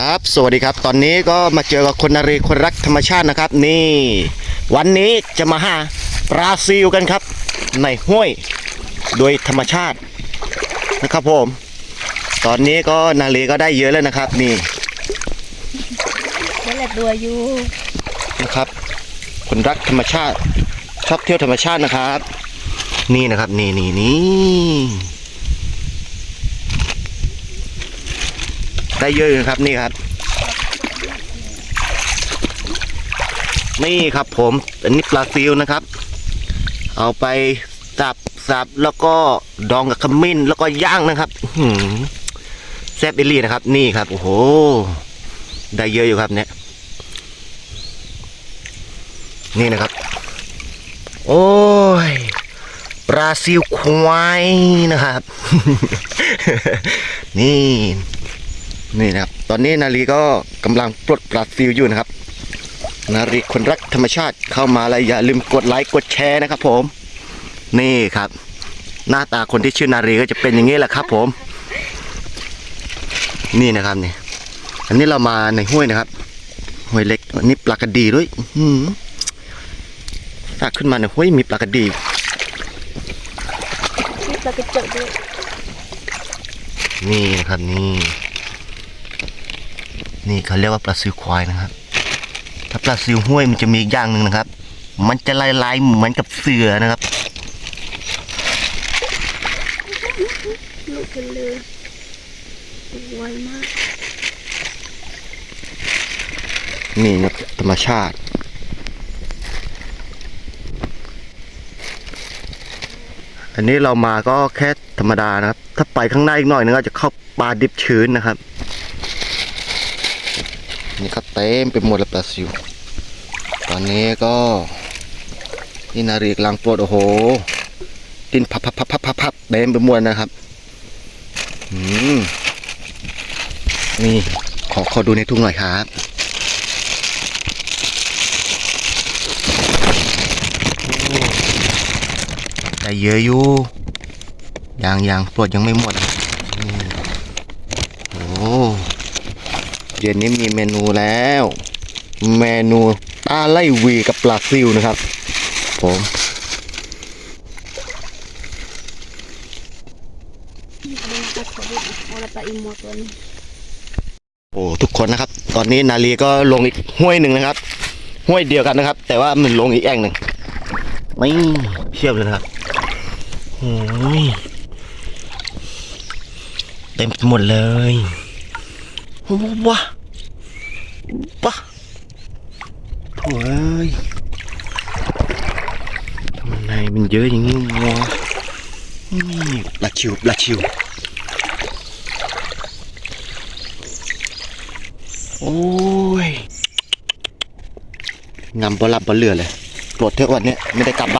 ครับ สวัสดีครับ ตอนนี้ก็มาเจอกับคนนารีคนรักธรรมชาตินะครับ นี่ วันนี้จะมาหาปลาซิลกันครับ ในห้วยโดยธรรมชาตินะครับผม ตอนนี้ก็นารีก็ได้เยอะแล้วนะครับ นี่นั่แหละตัวอยู่นะครับ คนรักธรรมชาติชอบเที่ยวธรรมชาตินะครับ นี่นะครับ นี่นี่นี่ ได้เยอะอยู่ครับนี่ครับ นี่ครับผมอันนี้ปลาซิลนะครับ เอาไปสับสับแล้วก็ดองกับขมิ้นแล้วก็ย่างนะครับหืแซ่บเอลี่นะครับ นี่ครับโอ้โห ได้เยอะอยู่ครับเนี่ย นี่นะครับ โอ้ยปลาซิลควายนะครับ นี่ นี่นะครับ ตอนนี้นาลีก็กำลังปลดปลาซิลอยู่นะครับ นารีคนรักธรรมชาติเข้ามาแล้วอย่าลืมกดไลค์กดแชร์นะครับ ผม นี่ครับ หน้าตาคนที่ชื่อนารีก็จะเป็นอย่างนี้แหละครับ ผม นี่นะครับนี่อันนี้เรามาในห้วยนะครับห้วยเล็กอันนี้ปลากระดีด้วยอื้อหือถ้าขึ้นมาเนี่ยห้วยมีปลากระดีนี่ปลากระเจาะด้วยนี่นะครับนี่ นี่เขาเรียกว่าปลาซิวควายนะครับ ถ้าปลาซิวห้วยมันจะมีอีกอย่างหนึ่งนะครับ มันจะลายลายๆเหมือนกับเสือนะครับลูกกันเลยไวมาก นี่นะธรรมชาติอันนี้เรามาก็แค่ธรรมดานะครับ ถ้าไปข้างหน้าอีกหน่อยนึงก็จะเข้าปลาดิบชื้นนะครับ นี่ก็เต็มไปหมดแล้วปลาซิว ตอนนี้ก็ นี่นารีกลังปวดโอ้โห ดินพับพับพับพับพับเต็มไปหมดนะครับอืมนี่ขอขอดูในทุ่งหน่อยครับแต่เยอะอยู่ยังยังปลดยังไม่หมดอืมโอ้ เย็นนี้มีเมนูแล้ว เมนูปลาไล่วีกับปลาซิวนะครับ ผมโอ้ทุกคนนะครับ ตอนนี้นาลีก็ลงอีกห้วยหนึ่งนะครับ ห้วยเดียวกันนะครับ แต่ว่ามันลงอีกแอ่งหนึ่งไม่เพียบเลยนะครับโอ้ยเต็มหมดเลย ว้าว้าโอ้ยทำไมมันเยอะอย่างนี้วะนี่ปลาชิวปลาชิว โอ้ยงำบลับบเหลือเลยปลดเท่าวันนี้ไม่ได้กลับบ้าน